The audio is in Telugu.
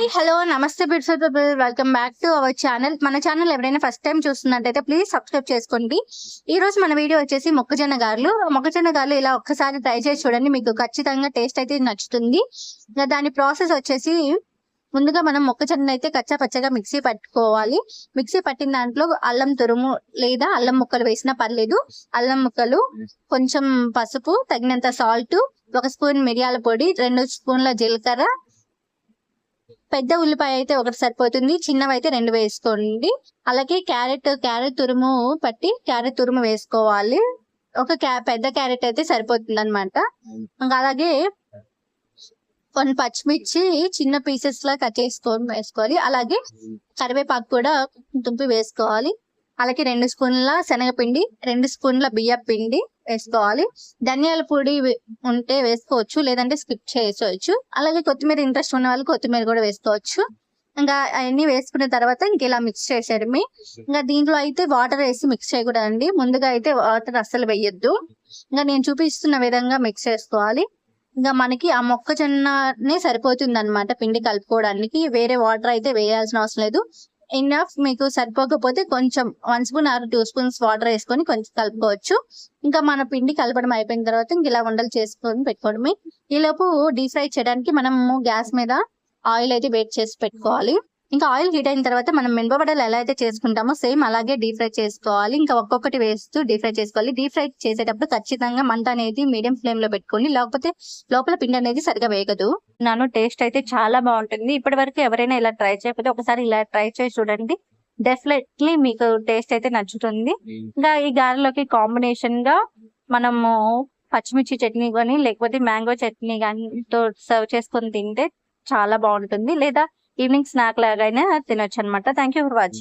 హాయ్ హలో నమస్తే bids welcome back to our channel. మన ఛానల్ ఎవరైనా ఫస్ట్ టైం చూస్తున్నట్టయితే ప్లీజ్ సబ్స్క్రైబ్ చేసుకోండి. ఈ రోజు మన వీడియో వచ్చేసి మొక్కజొన్న గారులు. మొక్కజొన్న గారులు ఇలా ఒక్కసారి ట్రై చేసి చూడండి. మీకు ఖచ్చితంగా టేస్ట్ అయితే నచ్చుతుంది. దాని ప్రాసెస్ వచ్చేసి ముందుగా మనం మొక్కజొన్న అయితే కచ్చా పచ్చగా మిక్సీ పట్టుకోవాలి. మిక్సీ పట్టిన దాంట్లో అల్లం తురుము లేదా అల్లం ముక్కలు వేసినా పర్లేదు. అల్లం ముక్కలు కొంచెం పసుపు తగినంత సాల్ట్ ఒక స్పూన్ మిరియాల పొడి రెండు స్పూన్ల జీలకర్ర పెద్ద ఉల్లిపాయ అయితే ఒకటి సరిపోతుంది చిన్నవి అయితే రెండు వేసుకోండి. అలాగే క్యారెట్ క్యారెట్ తురుము పట్టి క్యారెట్ తురుము వేసుకోవాలి. ఒక క్యా పెద్ద క్యారెట్ అయితే సరిపోతుంది అనమాట అలాగే కొన్ని పచ్చిమిర్చి చిన్న పీసెస్ లా కట్ చేసుకొని వేసుకోవాలి. అలాగే కరివేపాకు కూడా తుంపి వేసుకోవాలి. అలాగే రెండు స్పూన్ల శనగపిండి రెండు స్పూన్ల బియ్యం పిండి వేసుకోవాలి. ధనియాల పొడి ఉంటే వేసుకోవచ్చు లేదంటే స్కిప్ చేసుకోవచ్చు అలాగే కొత్తిమీర ఇంట్రెస్ట్ ఉన్న వాళ్ళు కొత్తిమీర కూడా వేసుకోవచ్చు. ఇంకా అవన్నీ వేసుకున్న తర్వాత ఇంక ఇలా మిక్స్ చేసేది ఇంకా దీంట్లో అయితే వాటర్ వేసి మిక్స్ చేయకూడదండి. ముందుగా అయితే వాటర్ అస్సలు వేయొద్దు. ఇంకా నేను చూపిస్తున్న విధంగా మిక్స్ చేసుకోవాలి. ఇంకా మనకి ఆ మొక్కజొన్ననే సరిపోతుంది అనమాట పిండి కలుపుకోవడానికి. వేరే వాటర్ అయితే వేయాల్సిన అవసరం లేదు. ఇనఫ్ మీకు సరిపోకపోతే కొంచెం one spoon or two spoons water వేసుకొని కొంచెం కలుపుకోవచ్చు. ఇంకా మన పిండి కలపడం అయిపోయిన తర్వాత ఇంక ఇలా ఉండలు చేసుకొని పెట్టుకోవడమే. ఈలోపు డీప్ ఫ్రై చేయడానికి మనము గ్యాస్ మీద ఆయిల్ అయితే వేట్ చేసి పెట్టుకోవాలి. ఇంకా ఆయిల్ హీట్ అయిన తర్వాత మనం మినపబడలు ఎలా అయితే చేసుకుంటామో సేమ్ అలాగే డీప్ ఫ్రై చేసుకోవాలి. ఇంకా ఒక్కొక్కటి వేస్తూ డీప్ ఫ్రై చేసుకోవాలి. డీప్ ఫ్రై చేసేటప్పుడు ఖచ్చితంగా మంట అనేది మీడియం ఫ్లేమ్లో పెట్టుకోండి. లేకపోతే లోపల పిండి అనేది సరిగా వేగదు. నాను టేస్ట్ అయితే చాలా బాగుంటుంది. ఇప్పటి వరకు ఎవరైనా ఇలా ట్రై చేయకపోతే ఒకసారి ఇలా ట్రై చేసి చూడండి. డెఫినెట్లీ మీకు టేస్ట్ అయితే నచ్చుతుంది. ఇంకా ఈ గారెలోకి కాంబినేషన్గా మనము పచ్చిమిర్చి చట్నీ కానీ లేకపోతే మ్యాంగో చట్నీ కానీ తో సర్వ్ చేసుకొని తింటే చాలా బాగుంటుంది. లేదా ఈవినింగ్ స్నాక్ లాగైనా తినొచ్చు అనమాట థ్యాంక్ యూ ఫర్ వాచింగ్